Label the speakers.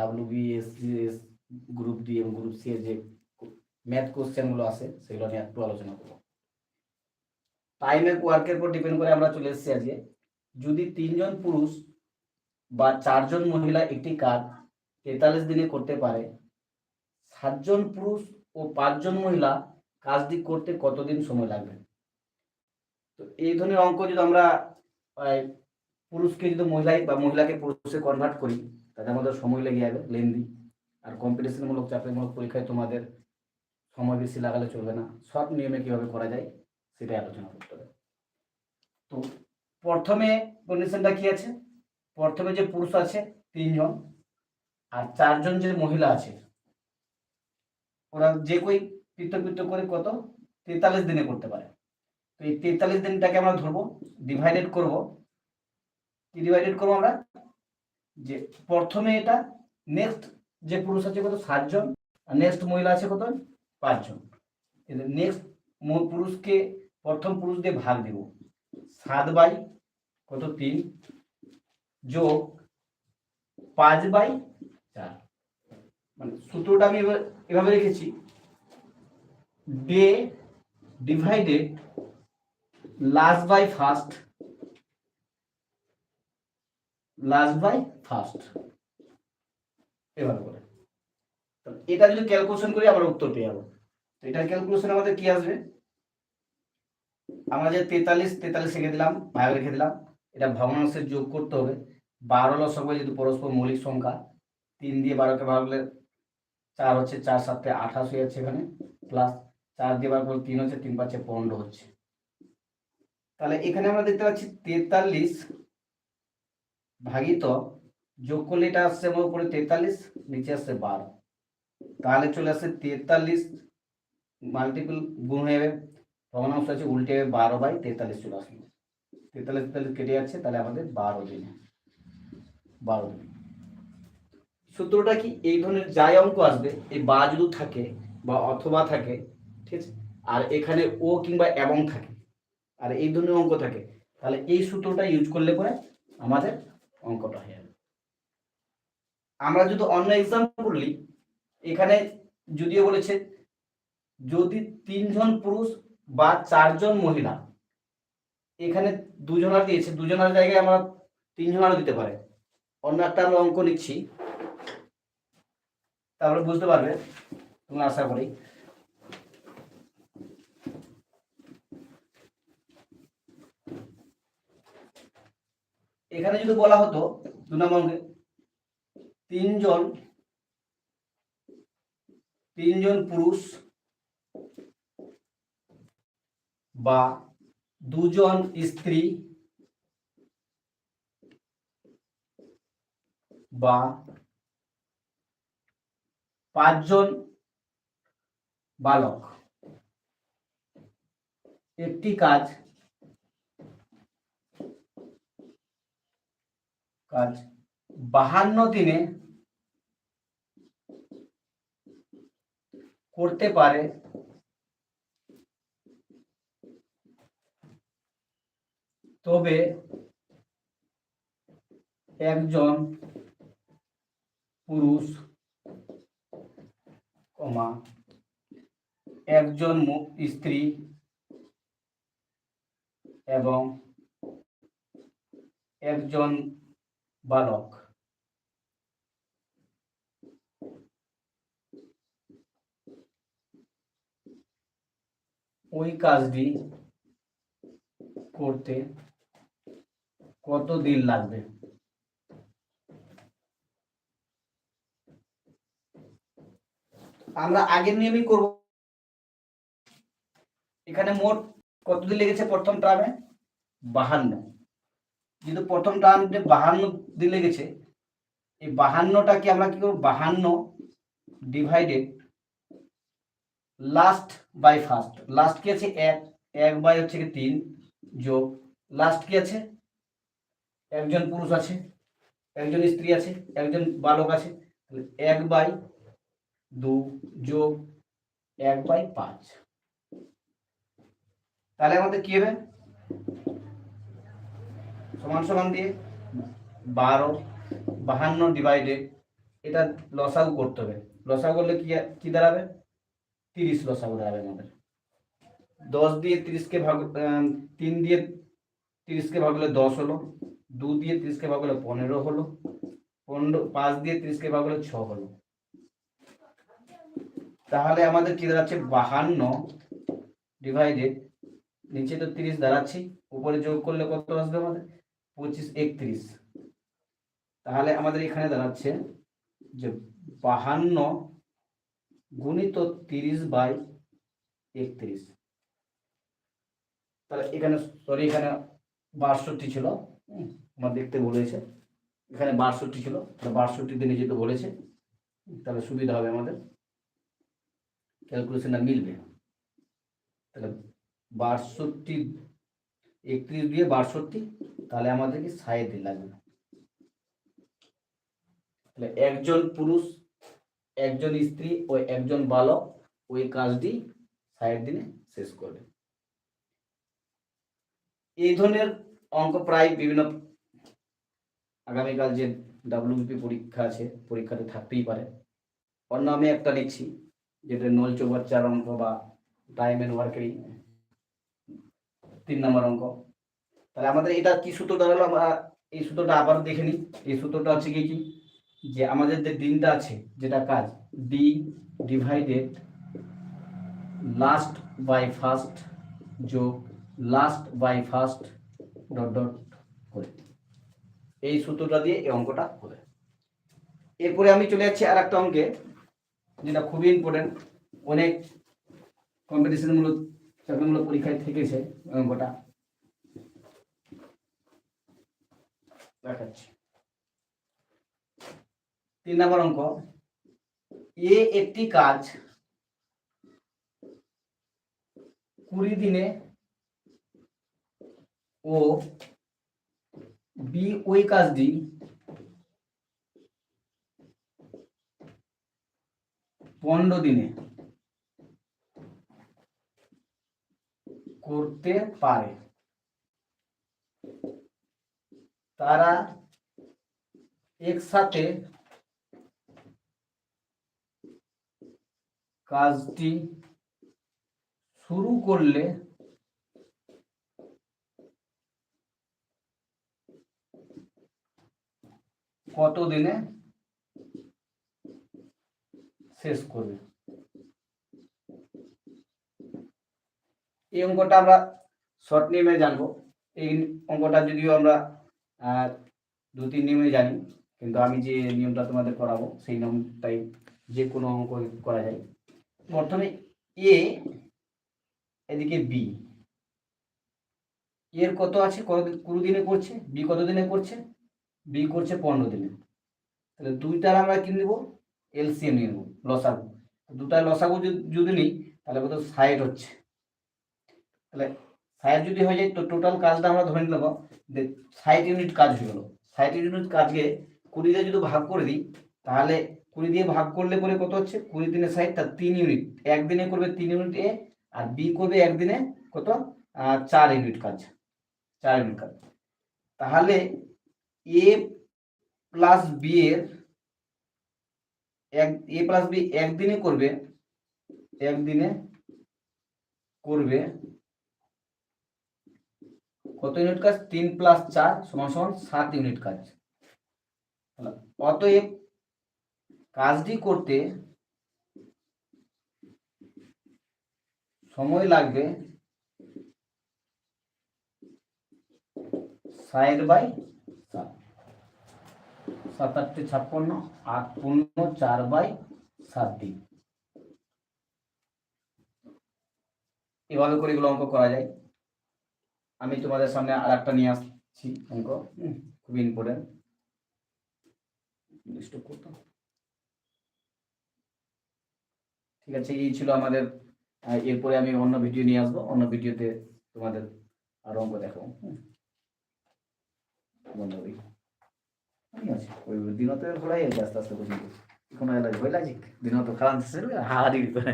Speaker 1: W B S S group D এবং group C এর যে ম্যাথ কোশ্চেনগুলো আছে, সেগুলো নিয়ে একটু আলোচনা করব। টাইমের ওয়ার্কের উপর ডিপেন্ড করে আমরা চলে এসেছি আজকে। যদি তিনজন পুরুষ বা চারজন মহিলা একটি কাজ তেতাল্লিশ দিনে করতে পারে, সাতজন পুরুষ ও পাঁচজন মহিলা কাজটি করতে কতদিন সময় লাগবে? তো এই ধরনের অঙ্ক যদি আমরা পুরুষকে যদি মহিলায় বা মহিলাকে পুরুষে কনভার্ট করি তাতে আমাদের সময় লেগে যাবে, লেন্দি। আর কম্পিটিশনমূলক চাকরিমূলক পরীক্ষায় তোমাদের সময় বেশি লাগালে চলবে না। সব নিয়মে কীভাবে করা যায়, সেটাই আলোচনা করতে হবে। তো প্রথমে কন্ডিশনটা কি আছে? প্রথমে যে পুরুষ আছে, তিনজন, আর চারজন যে মহিলা আছে, ওরা যে কই পৃথক করে কত? তেতাল্লিশ দিনে করতে পারে। তো এই তেতাল্লিশ দিনটাকে আমরা ধরবো ডিভাইডেড করব। কি ডিভাইডেড করব আমরা? যে প্রথমে এটা নেক্সট যে পুরুষ আছে কত? সাতজন। আর নেক্সট মহিলা আছে কত? পাঁচজন। নেক্সট পুরুষকে প্রথম পুরুষ দিয়ে ভাগ দেব। সাত বাই কত? তিন। যোগ পাঁচ বাই চার। মানে সূত্রটা আমি এভাবে রেখেছি। Day divided last by first last by first এভাবে করে এটা যদি ক্যালকুলেশন করি আমরা উত্তর পেয়ে যাব। তো এটার ক্যালকুলেশন আমাদের কি আসবে? আমরা যে তেতাল্লিশ তেতাল্লিশ রেখে দিলাম, ভাগ রেখে দিলাম, এটা ভগ্নাংশের যোগ করতে হবে। বারো লসক যেহেতু পরস্পর মৌলিক সংখ্যা, তিন দিয়ে বারোকে ভাগলে চার হচ্ছে চার সাথে আঠাশ হয়ে যাচ্ছে এখানে প্লাস চার দিয়ে বার করলে তিন হচ্ছে তিন, পাঁচে পনেরো হচ্ছে। তাহলে এখানে আমরা দেখতে পাচ্ছি তেতাল্লিশ ভাগিত যোগ করলে এটা আসছে আমার উপরে তেতাল্লিশ, নিচে আসছে বারো। তাহলে চলে আসছে তেতাল্লিশ মাল্টিপল গুণ হয়ে যাবে। ভগ্নাংশ আছে, উল্টে যাবে বারো বাই তেতাল্লিশ চলে আসলো। তেতাল্লিশ তেতাল্লিশ কেটে যাচ্ছে, তাহলে আমাদের বারো দিনে। বারো দিন। সূত্রটা কি? এই ধরনের যাই অঙ্ক আসবে এই বা যদি থাকে বা অথবা থাকে, ঠিক আছে? আর এখানে ও কিংবা এবং থাকে, আর এই ধরনের অঙ্ক থাকে, তাহলে এই সূত্রটা ইউজ করলে পরে আমাদের অঙ্কটা হয়ে যাবে। আমরা যদি অন্য এক্সাম্পল নিই এখানে যদিও বলেছে, যদি তিনজন পুরুষ বা চারজন মহিলা, এখানে দুজনার দিয়েছে, দুজনার জায়গায় আমরা তিনজনারও দিতে পারে। অন্য একটা আমরা অঙ্ক নিচ্ছি। তারপরে বুঝতে পারবে, তোমরা আশা করি। এখানে যদি বলা হতো, দু নম্বর অঙ্কে, তিনজন তিনজন পুরুষ বা দুজন স্ত্রী বা পাঁচজন বালক। একটি কাজ কাজ। বাহান্ন দিনে করতে পারে। তবে একজন পুরুষ কমা একজন স্ত্রী এবং একজন বালক ওই কাজটি করতে কত দিন লাগবে? আমরা আগের নিয়মই করব। এখানে মোট কতদিন লেগেছে প্রথম টার্মে বাহান্ন। যেহেতু প্রথম টার্মে বাহান্ন দিন লেগেছে এই বাহান্নটাকে আমরা কি করব? বাহান্ন divided last by first last কি আছে? এক। এক বাই হচ্ছে কি তিন যোগ। লাস্ট কি আছে? একজন পুরুষ আছে, একজন স্ত্রী আছে, একজন বালক আছে। এক বাই দু যোগ এক বাই পাঁচ। তাহলে আমাদের কি হবে? সমান সমান দিয়ে বারো, বাহান্ন ডিভাইডেড এটা লসাগু করতে হবে। লসাগু করলে কি কি দাঁড়াবে? তিরিশ লসাগু দাঁড়াবে আমাদের। দশ দিয়ে তিরিশকে ভাগ তিন দিয়ে তিরিশকে ভাগ হলে দশ হলো, দু দিয়ে তিরিশকে ভাগ হলে পনেরো হলো, পনেরো, পাঁচ দিয়ে তিরিশকে ভাগ হলে ছ হলো। তাহলে আমাদের কি দাঁড়াচ্ছে? বাহান্ন ডিভাইডেড নিচে তো তিরিশ দাঁড়াচ্ছি উপরে যোগ করলে কত আসবে আমাদের? পঁচিশ, একত্রিশ। তাহলে আমাদের এখানে দাঁড়াচ্ছে যে বাহান্ন গুণিত তিরিশ বাই একত্রিশ। তাহলে এখানে সরি এখানে বাষট্টি ছিল আমার দেখতে বলেছে এখানে বাষট্টি ছিল, তাহলে বাষট্টিতে নিচে তো বলেছে। তাহলে সুবিধা হবে আমাদের। ক্যালকুলেশনটা মিলবে। তাহলে বাষট্টি একত্রিশ দিয়ে বাষট্টি, তাহলে আমাদেরকে দিন লাগবে। তাহলে একজন পুরুষ, একজন স্ত্রী ও একজন বালক, ওই কাজটি ষাট দিনে শেষ করবে। এই ধরনের অঙ্ক প্রায় বিভিন্ন আগামীকাল যে ডাব্লিউপি পরীক্ষা আছে, পরীক্ষাতে থাকতেই পারে। অন্য আমি একটা নিচ্ছি যেটা নল চৌবাচ্চার অঙ্ক বা টাইম এন্ড ওয়ার্কেরই তিন নম্বর অঙ্ক। তাহলে আমাদের এটা কি সূত্র দাঁড়াল? আমরা এই সূত্রটা আবার দেখে নিই। এই সূত্রটা হচ্ছে কি কি? যে আমাদের যে দিনটা আছে, যেটা কাজ D divided last by first যোগ last by first dot dot করে। এই সূত্রটা দিয়ে এই অঙ্কটা হবে। এরপরে আমি চলে যাচ্ছি আর একটা অঙ্কে, যেটা খুবই ইম্পর্টেন্ট অনেক কম্পিটিশনমূলক চাকরিমূলক পরীক্ষায় থেকেছে অঙ্কটা তিন নম্বর অঙ্ক। এ একটি কাজ কুড়ি দিনে ও বি ওই কাজটি পনেরো দিনে করতে পারে। তারা একসাথে কাজটি শুরু করলে কত দিনে শেষ করবে? এই অঙ্কটা আমরা শর্ট নিয়মে জানব। এই অঙ্কটা যদিও আমরা দু তিন নিয়মে জানি, কিন্তু আমি যে নিয়মটা তোমাদের করাবো সেই নিয়মটাই যে কোনো অঙ্ক করা যায়। প্রথমে এ এদিকে বি এর কত আছে? কত কুড়ি দিনে করছে? বি কত দিনে করছে? বি করছে পনেরো দিনে। তাহলে দুইটার আমরা কি নেব? এলসিএম নিয়ে নেব, লসাগু। দুটা লসাগু যদি- যদি নিই, তাহলে কত ষাট হচ্ছে। তাহলে সাইড যদি হয়ে যায়, তো টোটাল কাজটা আমরা ধরে নেব যে ষাট ইউনিট কাজ হয়ে গেলো। ষাট ইউনিট কাজকে কুড়ি দিয়ে যদি ভাগ করে দিই, তাহলে কুড়ি দিয়ে ভাগ করলে পরে কত হচ্ছে? কুড়ি দিনে ষাট তার তিন ইউনিট একদিনে করবে তিন ইউনিট এ আর বি করবে একদিনে কত? চার ইউনিট কাজ। চার ইউনিট কাজ। তাহলে এ প্লাস বি এর এক এ প্লাস বি একদিনে করবে একদিনে করবে কত ইউনিট কাজ? তিন প্লাস চার সমান সমান সাত ইউনিট কাজ। অতএব কাজটি করতে সময় লাগবে ষাট বাই সাত। সাত আটটি ছাপ্পান্ন, আট পূর্ণ চার বাই সাত দিন এভাবে করে এগুলো অঙ্ক করা যায়। আমি তোমাদের সামনে আর একটা নিয়ে আসছি অঙ্ক। খুবই ইম্পর্টেন্ট করতাম। ঠিক আছে এই ছিল আমাদের এরপরে আমি অন্য ভিডিও নিয়ে আসব। অন্য ভিডিওতে তোমাদের আর অঙ্ক দেখাবো। বন্ধ করি। ঠিক আছে। ওই দিনতে ঘোরাই আস্তে আস্তে পর্যন্ত কোনো ভয় লাগছে দিনত খারাপ হাহারি করে